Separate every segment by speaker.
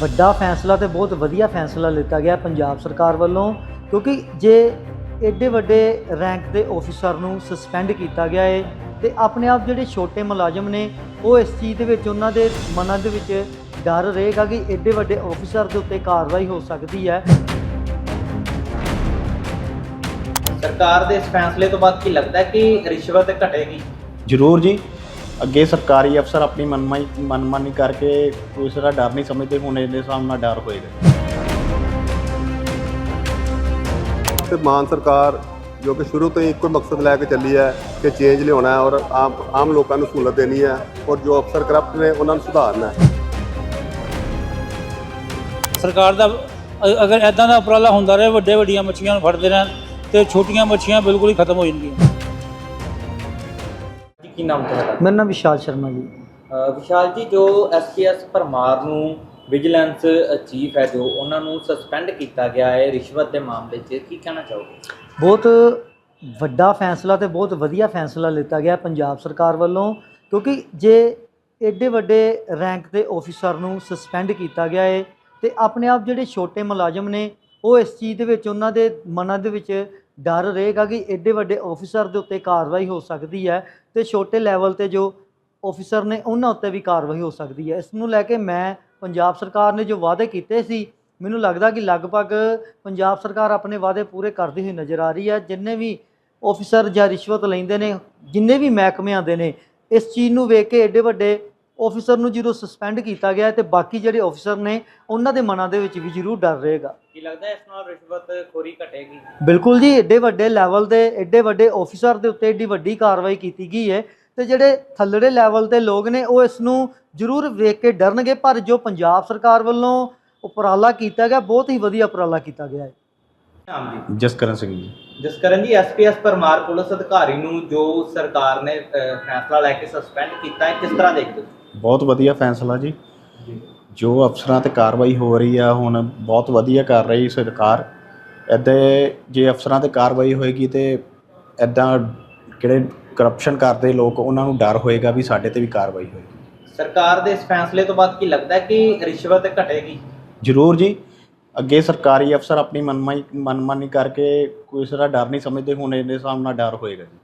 Speaker 1: ਵੱਡਾ ਫੈਸਲਾ ਤੇ ਬਹੁਤ ਵਧੀਆ ਫੈਸਲਾ ਲਿੱਤਾ ਗਿਆ ਪੰਜਾਬ ਸਰਕਾਰ ਵੱਲੋਂ ਕਿਉਂਕਿ ਜੇ ਐਡੇ ਵੱਡੇ ਰੈਂਕ ਦੇ ਅਫੀਸਰ ਨੂੰ ਸਸਪੈਂਡ ਕੀਤਾ ਗਿਆ ਹੈ ਤੇ ਆਪਣੇ ਆਪ ਜਿਹੜੇ ਛੋਟੇ ਮੁਲਾਜ਼ਮ ਨੇ ਉਹ ਇਸ ਚੀਜ਼ ਦੇ ਵਿੱਚ ਉਹਨਾਂ ਦੇ ਮਨਾਂ ਦੇ ਵਿੱਚ ਡਰ ਰਹੇਗਾ ਕਿ ਐਡੇ ਵੱਡੇ ਅਫੀਸਰ ਦੇ ਉੱਤੇ ਕਾਰਵਾਈ ਹੋ ਸਕਦੀ ਹੈ।
Speaker 2: ਸਰਕਾਰ ਦੇ ਇਸ ਫੈਸਲੇ ਤੋਂ ਬਾਅਦ ਕੀ ਲੱਗਦਾ ਹੈ ਕਿ ਰਿਸ਼ਵਤ ਘਟੇਗੀ?
Speaker 3: ਜ਼ਰੂਰ ਜੀ। ਅੱਗੇ ਸਰਕਾਰੀ ਅਫਸਰ ਆਪਣੀ ਮਨਮਾਈ ਮਨਮਾਨੀ ਕਰਕੇ ਕਿਸੇ ਦਾ ਡਰ ਨਹੀਂ ਸਮਝਦੇ ਹੁਣ ਇਹਦੇ ਸਾਹਮਣੇ ਡਰ ਹੋਏਗਾ।
Speaker 4: ਤੇ ਮਾਨ ਸਰਕਾਰ ਜੋ ਕਿ ਸ਼ੁਰੂ ਤੋਂ ਹੀ ਇੱਕੋ ਮਕਸਦ ਲੈ ਕੇ ਚੱਲੀ ਹੈ ਕਿ ਚੇਂਜ ਲਿਆਉਣਾ ਹੈ ਔਰ ਆਮ ਆਮ ਲੋਕਾਂ ਨੂੰ ਸਹੂਲਤ ਦੇਣੀ ਹੈ ਔਰ ਜੋ ਅਫਸਰ ਕਰਪਟ ਨੇ ਉਹਨਾਂ ਨੂੰ ਸੁਧਾਰਨਾ ਹੈ।
Speaker 5: ਸਰਕਾਰ ਦਾ ਅ- ਅਗਰ ਐਦਾਂ ਦਾ ਉਪਰਾਲਾ ਹੁੰਦਾ ਰਹੇ ਵੱਡੇ ਵੱਡੀਆਂ ਮੱਛੀਆਂ ਨੂੰ ਫੜਦੇ ਰਹਿਣ ਤੇ ਛੋਟੀਆਂ ਮੱਛੀਆਂ ਬਿਲਕੁਲ ਹੀ ਖਤਮ ਹੋ ਜਾਣਗੀਆਂ
Speaker 2: ਜੀ ਕੀ ਨਾਮ ਤੁਹਾਡਾ?
Speaker 1: ਮੇਰਾ ਨਾਮ ਵਿਸ਼ਾਲ ਸ਼ਰਮਾ ਜੀ।
Speaker 2: ਅ, ਵਿਸ਼ਾਲ ਜੀ ਜੋ ਐਸਪੀਐਸ ਪਰਮਾਰ ਨੂੰ ਵਿਜੀਲੈਂਸ ਚੀਫ ਹੈ ਜੋ ਉਹਨਾਂ ਨੂੰ ਸਸਪੈਂਡ ਕੀਤਾ ਗਿਆ ਹੈ ਰਿਸ਼ਵਤ ਦੇ ਮਾਮਲੇ 'ਚ ਕੀ ਕਹਿਣਾ ਚਾਹੋਗੇ?
Speaker 1: ਬਹੁਤ ਵੱਡਾ ਫੈਸਲਾ ਤੇ ਬਹੁਤ ਵਧੀਆ ਫੈਸਲਾ ਲਿੱਤਾ ਗਿਆ ਪੰਜਾਬ ਸਰਕਾਰ ਵੱਲੋਂ ਕਿਉਂਕਿ ਜੇ ਐਡੇ ਵੱਡੇ ਰੈਂਕ ਦੇ ਅਫੀਸਰ ਨੂੰ ਸਸਪੈਂਡ ਕੀਤਾ ਗਿਆ ਹੈ ਤੇ ਆਪਣੇ ਆਪ ਜਿਹੜੇ ਛੋਟੇ ਮੁਲਾਜ਼ਮ ਨੇ ਉਹ ਇਸ ਚੀਜ਼ ਦੇ ਵਿੱਚ ਉਹਨਾਂ ਦੇ ਮਨਾਂ ਦੇ ਵਿੱਚ ਡਰ ਰਹੇਗਾ ਕਿ ਐਡੇ ਵੱਡੇ ਅਫੀਸਰ ਦੇ ਉੱਤੇ ਕਾਰਵਾਈ ਹੋ ਸਕਦੀ ਹੈ ਤੇ ਛੋਟੇ ਲੈਵਲ ਤੇ ਜੋ ਅਫੀਸਰ ਨੇ ਉਹਨਾਂ ਉੱਤੇ ਵੀ ਕਾਰਵਾਈ ਹੋ ਸਕਦੀ ਹੈ। ਇਸ ਨੂੰ ਲੈ ਕੇ ਮੈਂ ਪੰਜਾਬ ਸਰਕਾਰ ਨੇ ਜੋ ਵਾਅਦੇ ਕੀਤੇ ਸੀ, ਮੈਨੂੰ ਲੱਗਦਾ ਕਿ ਲਗਭਗ ਪੰਜਾਬ ਸਰਕਾਰ ਆਪਣੇ ਵਾਅਦੇ ਪੂਰੇ ਕਰਦੀ ਹੋਈ ਨਜ਼ਰ ਆ ਰਹੀ ਹੈ। ਜਿੰਨੇ ਵੀ ਅਫੀਸਰ ਜਾਂ ਰਿਸ਼ਵਤ ਲੈਂਦੇ ਨੇ, ਜਿੰਨੇ ਵੀ ਮਹਿਕਮੇ ਆਉਂਦੇ ਨੇ, ਇਸ ਚੀਜ਼ ਨੂੰ ਵੇਖ ਕੇ ਐਡੇ ਵੱਡੇ ਅਫੀਸਰ ਨੂੰ ਜਦੋਂ ਸਸਪੈਂਡ ਕੀਤਾ ਗਿਆ ਤੇ ਬਾਕੀ ਜਿਹੜੇ ਅਫੀਸਰ ਨੇ, ਉਹਨਾਂ ਦੇ ਮਨਾਂ ਦੇ ਵਿੱਚ ਵੀ ਜ਼ਰੂਰ ਡਰ ਰਹੇਗਾ।
Speaker 2: ਲੱਗਦਾ ਹੈ ਇਸ ਨਾਲ ਰਿਸ਼ਵਤ ਖੋਰੀ ਘਟੇਗੀ?
Speaker 1: ਬਿਲਕੁਲ ਜੀ ਐਡੇ ਵੱਡੇ ਲੈਵਲ ਤੇ ਐਡੇ ਵੱਡੇ ਅਫੀਸਰ ਦੇ ਉੱਤੇ ਏਡੀ ਵੱਡੀ ਕਾਰਵਾਈ ਕੀਤੀ ਗਈ ਹੈ ਤੇ ਜਿਹੜੇ ਥੱਲੜੇ ਲੈਵਲ ਤੇ ਲੋਕ ਨੇ ਉਹ ਇਸ ਨੂੰ ਜ਼ਰੂਰ ਵੇਖ ਕੇ ਡਰਨਗੇ ਪਰ ਜੋ ਪੰਜਾਬ ਸਰਕਾਰ ਵੱਲੋਂ ਉਪਰਾਲਾ ਕੀਤਾ ਗਿਆ ਬਹੁਤ ਹੀ ਵਧੀਆ ਉਪਰਾਲਾ ਕੀਤਾ ਗਿਆ ਹੈ।
Speaker 2: ਨਾਮ ਜੀ?
Speaker 3: ਜਸਕਰਨ ਸਿੰਘ ਜੀ।
Speaker 2: ਜਸਕਰਨ ਜੀ ਐਸਪੀਐਸ ਪਰਮਾਰ ਪੁਲਿਸ ਅਧਿਕਾਰੀ ਨੂੰ ਜੋ ਸਰਕਾਰ ਨੇ ਫੈਸਲਾ ਲੈ ਕੇ ਸਸਪੈਂਡ ਕੀਤਾ ਹੈ ਕਿਸ ਤਰ੍ਹਾਂ ਦੇਖਦੇ ਹੋ?
Speaker 3: ਬਹੁਤ ਵਧੀਆ ਫੈਸਲਾ ਜੀ। ਜੋ ਅਫਸਰਾਂ ਤੇ ਕਾਰਵਾਈ ਹੋ ਰਹੀ ਆ ਹੁਣ ਬਹੁਤ ਵਧੀਆ ਕਰ ਰਹੀ ਸਰਕਾਰ। ਇੱਦਾਂ ਜੇ ਅਫਸਰਾਂ ਤੇ ਕਾਰਵਾਈ ਹੋਏਗੀ ਤੇ ਇੱਦਾਂ ਕਿਹੜੇ ਕਰਪਸ਼ਨ ਕਰਦੇ ਲੋਕ ਉਹਨਾਂ ਨੂੰ ਡਰ ਹੋਏਗਾ ਵੀ ਸਾਡੇ ਤੇ ਵੀ ਕਾਰਵਾਈ ਹੋਏਗੀ।
Speaker 2: ਸਰਕਾਰ ਦੇ ਇਸ ਫੈਸਲੇ ਤੋਂ ਬਾਅਦ ਕੀ ਲੱਗਦਾ ਕਿ ਰਿਸ਼ਵਤ ਘਟੇਗੀ?
Speaker 3: ਜ਼ਰੂਰ ਜੀ। ਅੱਗੇ ਸਰਕਾਰੀ ਅਫਸਰ ਆਪਣੀ ਮਨਮਾਈ ਮਨਮਾਨੀ ਕਰਕੇ ਕਿਸੇ ਦਾ ਡਰ ਨਹੀਂ ਸਮਝਦੇ ਹੁਣ ਇਹਦੇ ਸਾਹਮਣੇ ਡਰ ਹੋਏਗਾ ਜੀ।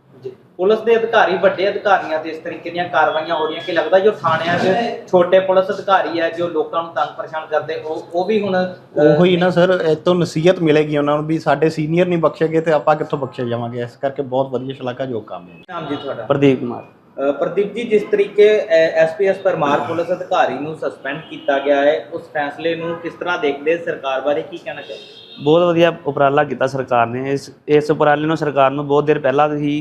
Speaker 2: ਪੁਲਿਸ ਦੇ ਅਧਿਕਾਰੀ ਵੱਡੇ ਅਧਿਕਾਰੀਆਂ ਤੇ ਇਸ ਤਰੀਕੇ ਦੀਆਂ ਕਾਰਵਾਈਆਂ ਹੋ ਰਹੀਆਂ। ਕਿ ਲੱਗਦਾ ਜੋ ਥਾਣਿਆਂ 'ਚ ਛੋਟੇ ਪੁਲਿਸ ਅਧਿਕਾਰੀ ਹੈ ਜੋ ਲੋਕਾਂ ਨੂੰ ਤੰਗ ਪਰੇਸ਼ਾਨ ਕਰਦੇ ਉਹ ਉਹ ਵੀ ਹੁਣ
Speaker 3: ਉਹੀ ਨਾ ਸਰ ਇਹ ਤੋਂ ਨਸੀਹਤ ਮਿਲੇਗੀ ਉਹਨਾਂ ਨੂੰ ਵੀ ਸਾਡੇ ਸੀਨੀਅਰ ਨਹੀਂ ਬਖਸ਼ੇਗੇ ਤੇ ਆਪਾਂ ਕਿੱਥੋਂ ਬਖਸ਼ੇ ਜਾਵਾਂਗੇ? ਇਸ ਕਰਕੇ ਬਹੁਤ ਵਧੀਆ ਸ਼ਲਾਘਾਯੋਗ ਕੰਮ ਹੈ।
Speaker 2: ਨਾਮ ਜੀ ਤੁਹਾਡਾ?
Speaker 6: ਪ੍ਰਦੀਪ ਕੁਮਾਰ।
Speaker 2: ਪ੍ਰਦੀਪ ਜੀ ਜਿਸ ਤਰੀਕੇ ਐਸਪੀਐਸ ਪਰਮਾਰ ਪੁਲਿਸ ਅਧਿਕਾਰੀ ਨੂੰ ਸਸਪੈਂਡ ਕੀਤਾ ਗਿਆ ਹੈ ਉਸ ਫੈਸਲੇ ਨੂੰ ਕਿਸ ਤਰ੍ਹਾਂ ਦੇਖਦੇ ਸਰਕਾਰ ਬਾਰੇ? ਕੀ ਕਹਿਣਾ ਚਾਹੁੰਦੇ
Speaker 6: ਬਹੁਤ ਵਧੀਆ ਉਪਰਾਲਾ ਕੀਤਾ ਸਰਕਾਰ ਨੇ। ਇਸ ਇਸ ਉਪਰਾਲੇ ਨੂੰ ਸਰਕਾਰ ਨੂੰ ਬਹੁਤ ਦੇਰ ਪਹਿਲਾਂ ਹੀ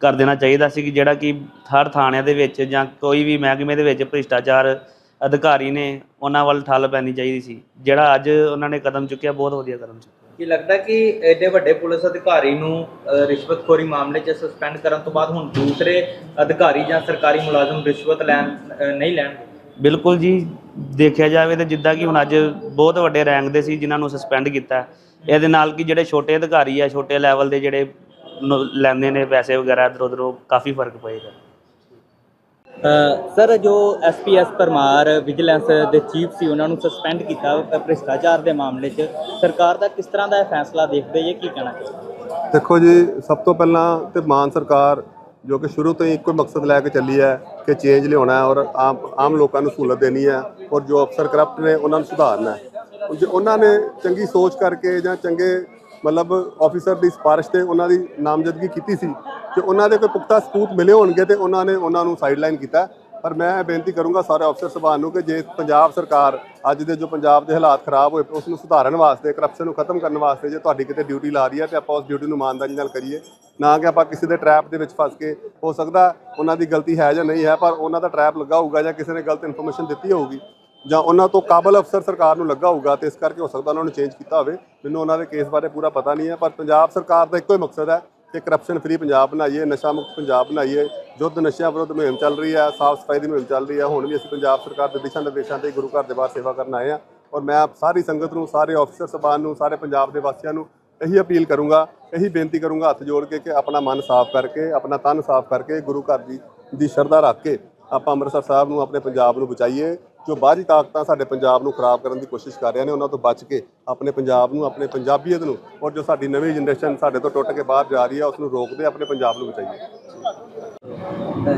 Speaker 6: ਕਰ ਦੇਣਾ ਚਾਹੀਦਾ ਸੀ ਕਿ ਜਿਹੜਾ ਕਿ ਹਰ ਥਾਣਿਆਂ ਦੇ ਵਿੱਚ ਜਾਂ ਕੋਈ ਵੀ ਮਹਿਕਮੇ ਦੇ ਵਿੱਚ ਭ੍ਰਿਸ਼ਟਾਚਾਰ ਅਧਿਕਾਰੀ ਨੇ ਉਹਨਾਂ ਵੱਲ ਠੱਲ ਪੈਣੀ ਚਾਹੀਦੀ ਸੀ। ਜਿਹੜਾ ਅੱਜ ਉਹਨਾਂ ਨੇ ਕਦਮ ਚੁੱਕਿਆ ਬਹੁਤ ਵਧੀਆ ਕਦਮ ਚੁੱਕਿਆ।
Speaker 2: ਕੀ ਲੱਗਦਾ ਕਿ ਐਡੇ ਵੱਡੇ ਪੁਲਿਸ ਅਧਿਕਾਰੀ ਨੂੰ ਰਿਸ਼ਵਤਖੋਰੀ ਮਾਮਲੇ 'ਚ ਸਸਪੈਂਡ ਕਰਨ ਤੋਂ ਬਾਅਦ ਹੁਣ ਦੂਸਰੇ ਅਧਿਕਾਰੀ ਜਾਂ ਸਰਕਾਰੀ ਮੁਲਾਜ਼ਮ ਰਿਸ਼ਵਤ ਲੈਣ ਨਹੀਂ ਲੈਣਗੇ?
Speaker 6: ਬਿਲਕੁਲ ਜੀ ਦੇਖਿਆ ਜਾਵੇ ਤਾਂ ਜਿੱਦਾਂ ਕਿ ਹੁਣ ਅੱਜ ਬਹੁਤ ਵੱਡੇ ਰੈਂਕ ਦੇ ਸੀ ਜਿਨ੍ਹਾਂ ਨੂੰ ਸਸਪੈਂਡ ਕੀਤਾ। ਇਹਦੇ ਨਾਲ ਕਿ ਜਿਹੜੇ ਛੋਟੇ ਅਧਿਕਾਰੀ ਆ ਛੋਟੇ ਲੈਵਲ ਦੇ ਜਿਹੜੇ ਲੈਂਦੇ ਨੇ ਪੈਸੇ ਵਗੈਰਾ ਇੱਧਰ ਉੱਧਰੋਂ ਕਾਫੀ ਫ਼ਰਕ ਪਏਗਾ
Speaker 2: ਸਰ ਜੋ ਐਸਪੀਐਸ ਪਰਮਾਰ ਵਿਜੀਲੈਂਸ ਦੇ ਚੀਫ ਸੀ ਉਹਨਾਂ ਨੂੰ ਸਸਪੈਂਡ ਕੀਤਾ ਭ੍ਰਿਸ਼ਟਾਚਾਰ ਦੇ ਮਾਮਲੇ 'ਚ। ਸਰਕਾਰ ਦਾ ਕਿਸ ਤਰ੍ਹਾਂ ਦਾ ਇਹ ਫੈਸਲਾ ਦੇਖਦੇ ਜੇ ਕੀ ਕਹਿਣਾ ਚਾਹੁੰਦੇ
Speaker 4: ਦੇਖੋ ਜੀ ਸਭ ਤੋਂ ਪਹਿਲਾਂ ਤੇ ਮਾਨ ਸਰਕਾਰ ਜੋ ਕਿ ਸ਼ੁਰੂ ਤੋਂ ਹੀ ਇੱਕੋ ਮਕਸਦ ਲੈ ਕੇ ਚੱਲੀ ਹੈ ਕਿ ਚੇਂਜ ਲਿਆਉਣਾ ਹੈ ਔਰ ਆਮ ਆਮ ਲੋਕਾਂ ਨੂੰ ਸਹੂਲਤ ਦੇਣੀ ਹੈ ਔਰ ਜੋ ਅਫਸਰ ਕਰਪਟ ਨੇ ਉਹਨਾਂ ਨੂੰ ਸੁਧਾਰਨਾ ਹੈ। ਉਹਨਾਂ ਨੇ ਚੰਗੀ ਸੋਚ ਕਰਕੇ ਜਾਂ ਚੰਗੇ ਮਤਲਬ ਆਫੀਸਰ ਦੀ ਸਿਫਾਰਿਸ਼ ਤੇ ਉਹਨਾਂ ਦੀ ਨਾਮਜ਼ਦਗੀ ਕੀਤੀ ਸੀ ਤੇ ਉਹਨਾਂ ਦੇ ਕੋਈ ਪੁਖਤਾ ਸਬੂਤ ਮਿਲੇ ਹੋਣਗੇ ਤੇ ਉਹਨਾਂ ਨੇ ਉਹਨਾਂ ਨੂੰ ਸਾਈਡਲਾਈਨ ਕੀਤਾ। ਪਰ ਮੈਂ ਬੇਨਤੀ ਕਰੂੰਗਾ ਸਾਰੇ ਅਫਸਰ ਸਭਾ ਨੂੰ ਕਿ ਜੇ ਪੰਜਾਬ ਸਰਕਾਰ ਅੱਜ ਦੇ ਜੋ ਪੰਜਾਬ ਦੇ ਹਾਲਾਤ ਖਰਾਬ ਹੋਏ, ਉਸ ਨੂੰ ਸੁਧਾਰਨ ਵਾਸਤੇ ਕਰਪਸ਼ਨ ਨੂੰ ਖਤਮ ਕਰਨ ਵਾਸਤੇ ਜੇ ਤੁਹਾਡੀ ਕਿਤੇ ਡਿਊਟੀ ਲਾ ਰਹੀ ਹੈ ਤੇ ਆਪਾਂ ਉਸ ਡਿਊਟੀ ਨੂੰ ਇਮਾਨਦਾਰੀ ਨਾਲ ਕਰੀਏ, ਨਾ ਕਿ ਆਪਾਂ ਕਿਸੇ ਦੇ ਟਰੈਪ ਦੇ ਵਿੱਚ ਫਸ ਕੇ, ਹੋ ਸਕਦਾ ਉਹਨਾਂ ਦੀ ਗਲਤੀ ਹੈ ਜਾਂ ਨਹੀਂ ਹੈ, ਪਰ ਉਹਨਾਂ ਦਾ ਟਰੈਪ ਲੱਗਾ ਹੋਊਗਾ ਜਾਂ ਕਿਸੇ ਨੇ ਗਲਤ ਇਨਫੋਰਮੇਸ਼ਨ ਦਿੱਤੀ ਹੋਊਗੀ। ਜਾਂ ਉਹਨਾਂ ਤੋਂ ਕਾਬਲ ਅਫਸਰ ਸਰਕਾਰ ਨੂੰ ਲੱਗਾ ਹੋਊਗਾ ਤੇ ਇਸ ਕਰਕੇ ਹੋ ਸਕਦਾ ਉਹਨਾਂ ਨੂੰ ਚੇਂਜ ਕੀਤਾ ਹੋਵੇ। ਮੈਨੂੰ ਉਹਨਾਂ ਦੇ ਕੇਸ ਬਾਰੇ ਪੂਰਾ ਪਤਾ ਨਹੀਂ ਹੈ, ਪਰ ਪੰਜਾਬ ਸਰਕਾਰ ਦਾ ਇੱਕੋ ਹੀ ਮਕਸਦ ਹੈ ਕਿ ਕਰਪਸ਼ਨ ਫਰੀ ਪੰਜਾਬ ਬਣਾਈਏ, ਨਸ਼ਾ ਮੁਕਤ ਪੰਜਾਬ ਬਣਾਈਏ। ਯੁੱਧ ਨਸ਼ਿਆਂ ਵਿਰੁੱਧ ਮੁਹਿੰਮ ਚੱਲ ਰਹੀ ਹੈ, ਸਾਫ਼ ਸਫ਼ਾਈ ਦੀ ਮੁਹਿੰਮ ਚੱਲ ਰਹੀ ਹੈ। ਹੁਣ ਵੀ ਅਸੀਂ ਪੰਜਾਬ ਸਰਕਾਰ ਦੇ ਦਿਸ਼ਾ ਨਿਰਦੇਸ਼ਾਂ ਤੇ ਗੁਰੂ ਘਰ ਦੇ ਬਾਹਰ ਸੇਵਾ ਕਰਨ ਆਏ ਹਾਂ ਔਰ ਮੈਂ ਆਪ ਸਾਰੀ ਸੰਗਤ ਨੂੰ, ਸਾਰੇ ਆਫੀਸਰ ਸਭਾਨ ਨੂੰ, ਸਾਰੇ ਪੰਜਾਬ ਦੇ ਵਾਸੀਆਂ ਨੂੰ ਇਹੀ ਅਪੀਲ ਕਰੂੰਗਾ, ਇਹੀ ਬੇਨਤੀ ਕਰੂੰਗਾ ਹੱਥ ਜੋੜ ਕੇ ਕਿ ਆਪਣਾ ਮਨ ਸਾਫ਼ ਕਰਕੇ, ਆਪਣਾ ਤਨ ਸਾਫ਼ ਕਰਕੇ ਗੁਰੂ ਘਰ ਦੀ ਦੀ ਸ਼ਰਧਾ ਰੱਖ ਕੇ ਆਪਾਂ ਅੰਮ੍ਰਿਤਸਰ ਸਾਹਿਬ ਨੂੰ, ਆਪਣੇ ਪੰਜਾਬ ਨੂੰ ਬਚਾਈਏ। ਜੋ ਬਾਹਰੀ ਤਾਕਤਾਂ ਸਾਡੇ ਪੰਜਾਬ ਨੂੰ ਖਰਾਬ ਕਰਨ ਦੀ ਕੋਸ਼ਿਸ਼ ਕਰ ਰਹੀਆਂ ਨੇ ਉਹਨਾਂ ਤੋਂ ਬਚ ਕੇ ਆਪਣੇ ਪੰਜਾਬ ਨੂੰ ਆਪਣੇ ਪੰਜਾਬੀਅਤ ਨੂੰ ਔਰ ਜੋ ਸਾਡੀ ਨਵੀਂ ਜਨਰੇਸ਼ਨ ਸਾਡੇ ਤੋਂ ਟੁੱਟ ਕੇ ਬਾਹਰ ਜਾ ਰਹੀ ਹੈ ਉਸ ਨੂੰ ਰੋਕਦੇ ਆਪਣੇ ਪੰਜਾਬ ਨੂੰ ਬਚਾਈਏ।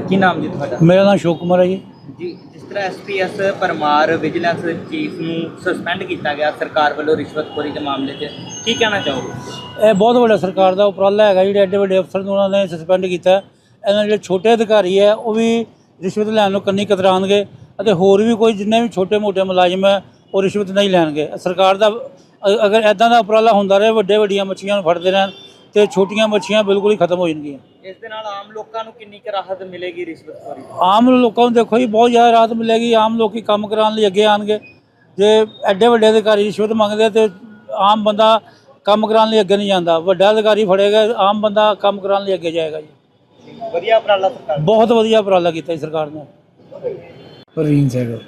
Speaker 2: ਕੀ ਨਾਮ ਜੀ ਤੁਹਾਡਾ?
Speaker 5: ਮੇਰਾ ਨਾਮ ਸ਼ੋਕ ਕੁਮਾਰ ਹੈ ਜੀ।
Speaker 2: ਜੀ ਜਿਸ ਤਰ੍ਹਾਂ ਐਸਪੀਐਸ ਪਰਮਾਰ ਵਿਜੀਲੈਂਸ ਚੀਫ ਨੂੰ ਸਸਪੈਂਡ ਕੀਤਾ ਗਿਆ ਸਰਕਾਰ ਵੱਲੋਂ ਰਿਸ਼ਵਤਖੋਰੀ ਦੇ ਮਾਮਲੇ 'ਚ ਕੀ ਕਹਿਣਾ ਚਾਹੋਗੇ?
Speaker 5: ਇਹ ਬਹੁਤ ਵੱਡਾ ਸਰਕਾਰ ਦਾ ਉਪਰਾਲਾ ਹੈਗਾ ਜਿਹੜੇ ਐਡੇ ਵੱਡੇ ਅਫਸਰ ਨੂੰ ਉਹਨਾਂ ਨੇ ਸਸਪੈਂਡ ਕੀਤਾ। ਇਹਨਾਂ ਦੇ ਜਿਹੜੇ ਛੋਟੇ ਅਧਿਕਾਰੀ ਹੈ ਉਹ ਵੀ ਰਿਸ਼ਵਤ ਲੈਣ ਨੂੰ ਕੰਨੀ ਕਤਰਾਣਗੇ। ਅਤੇ ਹੋਰ ਵੀ ਕੋਈ ਜਿੰਨੇ ਵੀ ਛੋਟੇ-ਮੋਟੇ ਮੁਲਾਜ਼ਮ ਹੈ ਉਹ ਰਿਸ਼ਵਤ ਨਹੀਂ ਲੈਣਗੇ। ਸਰਕਾਰ ਦਾ ਅ- ਅਗਰ ਐਦਾਂ ਦਾ ਉਪਰਾਲਾ ਹੁੰਦਾ ਰਹੇ ਵੱਡੇ ਵੱਡੀਆਂ ਮੱਛੀਆਂ ਨੂੰ ਫੜਦੇ ਰਹਿਣ ਤੇ ਛੋਟੀਆਂ ਮੱਛੀਆਂ ਬਿਲਕੁਲ ਹੀ ਖਤਮ ਹੋ ਜਾਣਗੀਆਂ।
Speaker 2: ਇਸ ਦੇ ਨਾਲ ਆਮ ਲੋਕਾਂ ਨੂੰ ਕਿੰਨੀ ਕੁ ਰਾਹਤ ਮਿਲੇਗੀ ਰਿਸ਼ਵਤਖੋਰੀ ਤੋਂ?
Speaker 5: ਆਮ ਲੋਕਾਂ ਨੂੰ ਦੇਖੋ ਜੀ ਬਹੁਤ ਜ਼ਿਆਦਾ ਰਾਹਤ ਮਿਲੇਗੀ। ਆਮ ਲੋਕੀ ਕੰਮ ਕਰਾਉਣ ਲਈ ਅੱਗੇ ਆਣਗੇ ਜੇ ਐਡੇ ਵੱਡੇ ਅਧਿਕਾਰੀ ਰਿਸ਼ਵਤ ਮੰਗਦੇ ਆ ਤੇ ਆਮ ਬੰਦਾ ਕੰਮ ਕਰਾਉਣ ਲਈ ਅੱਗੇ ਨਹੀਂ ਜਾਂਦਾ। ਵੱਡਾ ਅਧਿਕਾਰੀ ਫੜੇਗਾ ਆਮ ਬੰਦਾ ਕੰਮ ਕਰਾਉਣ ਲਈ ਅੱਗੇ ਜਾਏਗਾ ਜੀ।
Speaker 2: ਵਧੀਆ ਉਪਰਾਲਾ ਸਰਕਾਰ
Speaker 5: ਬਹੁਤ ਵਧੀਆ ਉਪਰਾਲਾ ਕੀਤਾ ਜੀ ਸਰਕਾਰ ਨੇ। ਪ੍ਰਵੀਨ ਸਿੰਘ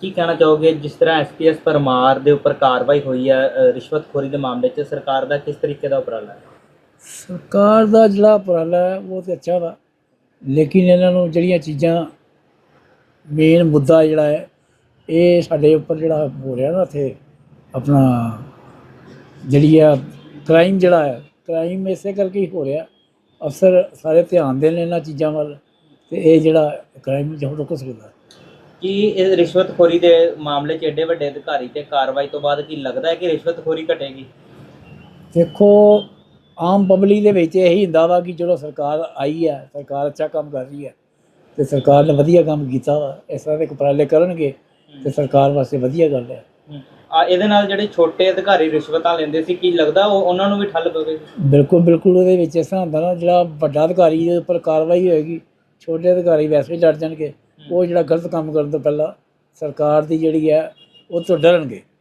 Speaker 2: ਕੀ ਕਹਿਣਾ ਚਾਹੋਗੇ ਜਿਸ ਤਰ੍ਹਾਂ ਐਸਪੀਐਸ ਪਰਮਾਰ ਦੇ ਉੱਪਰ ਕਾਰਵਾਈ ਹੋਈ ਹੈ ਰਿਸ਼ਵਤਖੋਰੀ ਦੇ ਮਾਮਲੇ 'ਚ ਸਰਕਾਰ ਦਾ ਕਿਸ ਤਰੀਕੇ ਦਾ ਉਪਰਾਲਾ ਹੈ?
Speaker 5: ਸਰਕਾਰ ਦਾ ਜਿਹੜਾ ਉਪਰਾਲਾ ਹੈ ਉਹ ਤੇ ਅੱਛਾ ਵਾ ਲੇਕਿਨ ਇਹਨਾਂ ਨੂੰ ਜਿਹੜੀਆਂ ਚੀਜ਼ਾਂ ਮੇਨ ਮੁੱਦਾ ਜਿਹੜਾ ਹੈ ਇਹ ਸਾਡੇ ਉੱਪਰ ਜਿਹੜਾ ਹੋ ਰਿਹਾ ਨਾ ਇੱਥੇ ਆਪਣਾ ਜਿਹੜੀ ਆ ਕ੍ਰਾਈਮ ਜਿਹੜਾ ਹੈ ਕ੍ਰਾਈਮ ਇਸੇ ਕਰਕੇ ਹੀ ਹੋ ਰਿਹਾ। ਅਫਸਰ ਸਾਰੇ ਧਿਆਨ ਦੇਣ ਇਹਨਾਂ ਚੀਜ਼ਾਂ ਵੱਲ ਤੇ ਇਹ ਜਿਹੜਾ ਕ੍ਰਾਈਮ ਜਿਹੜਾ ਰੁਕ ਸਕਦਾ।
Speaker 2: ਕੀ ਇਹ ਰਿਸ਼ਵਤਖੋਰੀ ਦੇ ਮਾਮਲੇ 'ਚ ਏਡੇ ਵੱਡੇ ਅਧਿਕਾਰੀ ਤੇ ਕਾਰਵਾਈ ਤੋਂ ਬਾਅਦ ਕੀ ਲੱਗਦਾ ਹੈ ਕਿ ਰਿਸ਼ਵਤਖੋਰੀ ਘਟੇਗੀ?
Speaker 5: ਦੇਖੋ ਆਮ ਪਬਲਿਕ ਦੇ ਵਿੱਚ ਇਹੀ ਹੁੰਦਾ ਵਾ ਕਿ ਚਲੋ ਸਰਕਾਰ ਆਈ ਹੈ ਸਰਕਾਰ ਅੱਛਾ ਕੰਮ ਕਰ ਰਹੀ ਹੈ ਤੇ ਸਰਕਾਰ ਨੇ ਵਧੀਆ ਕੰਮ ਕੀਤਾ ਵਾ ਇਸ ਤਰ੍ਹਾਂ ਦੇ ਉਪਰਾਲੇ ਕਰਨਗੇ ਤੇ ਸਰਕਾਰ ਵਾਸਤੇ ਵਧੀਆ ਗੱਲ ਹੈ।
Speaker 2: ਆ ਇਹਦੇ ਨਾਲ ਜਿਹੜੇ ਛੋਟੇ ਅਧਿਕਾਰੀ ਰਿਸ਼ਵਤਾਂ ਲੈਂਦੇ ਸੀ ਕੀ ਲੱਗਦਾ ਉਹ ਉਹਨਾਂ ਨੂੰ ਵੀ ਠੱਲ ਪਵੇਗੀ
Speaker 5: ਬਿਲਕੁਲ ਬਿਲਕੁਲ ਉਹਦੇ ਵਿੱਚ ਇਸ ਤਰ੍ਹਾਂ ਹੁੰਦਾ ਨਾ ਜਿਹੜਾ ਵੱਡਾ ਅਧਿਕਾਰੀ ਦੇ ਉੱਪਰ ਕਾਰਵਾਈ ਹੋਏਗੀ ਛੋਟੇ ਅਧਿਕਾਰੀ ਵੈਸੇ ਹੀ ਡਰ ਜਾਣਗੇ। ਉਹ ਜਿਹੜਾ ਗਲਤ ਕੰਮ ਕਰਨ ਤੋਂ ਪਹਿਲਾਂ ਸਰਕਾਰ ਦੀ ਜਿਹੜੀ ਹੈ ਉਹ ਤੋਂ ਡਰਨਗੇ।